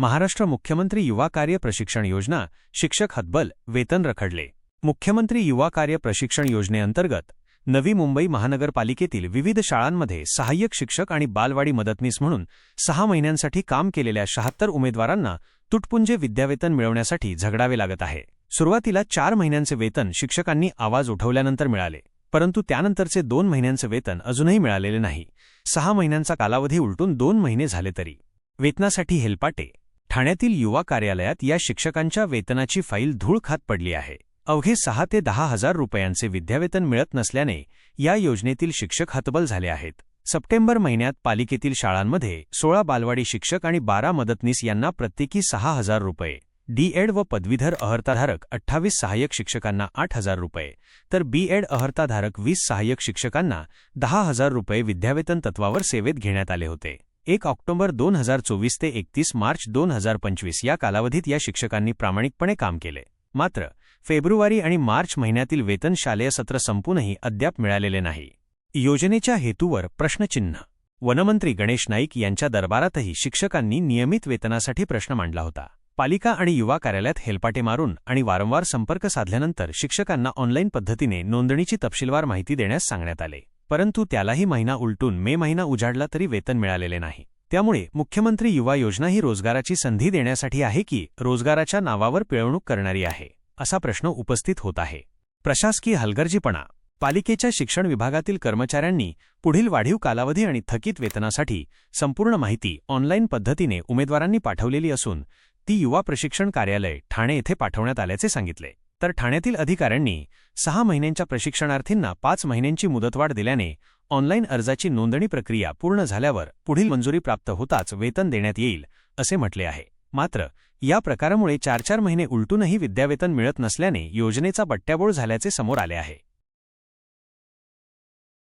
महाराष्ट्र मुख्यमंत्री युवा कार्य प्रशिक्षण योजना शिक्षक हतबल वेतन रखडले. मुख्यमंत्री युवा कार्य प्रशिक्षण योजनेअंतर्गत नवी मुंबई महानगरपालिकेतील विविध शाळांमध्ये सहाय्यक शिक्षक आणि बालवाडी मदतनीस म्हणून सहा महिन्यांसाठी काम केलेल्या शहात्तर उमेदवारांना तुटपुंजे विद्यावेतन मिळवण्यासाठी झगडावे लागत आहे. सुरुवातीला चार महिन्यांचे वेतन शिक्षकांनी आवाज उठवल्यानंतर मिळाले परंतु त्यानंतरचे दोन महिन्यांचे वेतन अजूनही मिळालेले नाही. सहा महिन्यांचा कालावधी उलटून दोन महिने झाले तरी. वेतनासाठी हेलपाटे ठाण्यातील युवा कार्यालयात या शिक्षकांच्या वेतनाची फाईल धूळ खात पडली आहे. अवघे सहा ते दहा हजार रुपयांचे विद्यावेतन मिळत नसल्याने या योजनेतील शिक्षक हतबल झाले आहेत. सप्टेंबर महिन्यात पालिकेतील शाळांमध्ये सोळा बालवाडी शिक्षक आणि बारा मदतनीस यांना प्रत्येकी सहा हजार रुपये. डीएड व पदवीधर अहर्ताधारक अठ्ठावीस सहाय्यक शिक्षकांना आठ हजार रुपये. तर बीएड अहर्ताधारक वीस सहाय्यक शिक्षकांना दहा हजार रुपये विद्यावेतन तत्वावर सेवेत घेण्यात आले होते. एक ऑक्टोबर दोन हजार चोवीस ते एकतीस मार्च दोन हजार पंचवीस या कालावधीत या शिक्षकांनी प्रामाणिकपणे काम केले. मात्र फेब्रुवारी आणि मार्च महिन्यातील वेतन शालेय सत्र संपूनही अद्याप मिळालेले नाही. योजनेच्या हेतूवर प्रश्नचिन्ह. वनमंत्री गणेश नाईक यांच्या दरबारातही शिक्षकांनी नियमित वेतनासाठी प्रश्न मांडला होता. पालिका आणि युवा कार्यालयात हेलपाटे मारून आणि वारंवार संपर्क साधल्यानंतर शिक्षकांना ऑनलाईन पद्धतीने नोंदणीची तपशीलवार माहिती देण्यास सांगण्यात आले. परंतु त्यालाही महिना उलटून मे महिना उजाडला तरी वेतन मिळालेले नाही. त्यामुळे मुख्यमंत्री युवा योजना ही रोजगाराची संधी देण्यासाठी आहे की रोजगाराच्या नावावर पिळवणूक करणारी आहे असा प्रश्न उपस्थित होत आहे. प्रशासकीय हलगर्जीपणा पालिकेच्या शिक्षण विभागातील कर्मचाऱ्यांनी पुढील वाढीव कालावधी आणि थकीत वेतनासाठी संपूर्ण माहिती ऑनलाईन पद्धतीने उमेदवारांनी पाठवलेली असून ती युवा प्रशिक्षण कार्यालय ठाणे येथे पाठवण्यात आल्याचे सांगितले. तर ठाण्यातील अधिकाऱ्यांनी सहा महिन्यांच्या प्रशिक्षणार्थींना पाच महिन्यांची मुदतवाढ दिल्याने ऑनलाईन अर्जाची नोंदणी प्रक्रिया पूर्ण झाल्यावर पुढील मंजुरी प्राप्त होताच वेतन देण्यात येईल असे म्हटले आहे. मात्र या प्रकारामुळे चार चार महिने उलटूनही विद्यावेतन मिळत नसल्याने योजनेचा बट्ट्याबोळ झाल्याचे समोर आले आहे.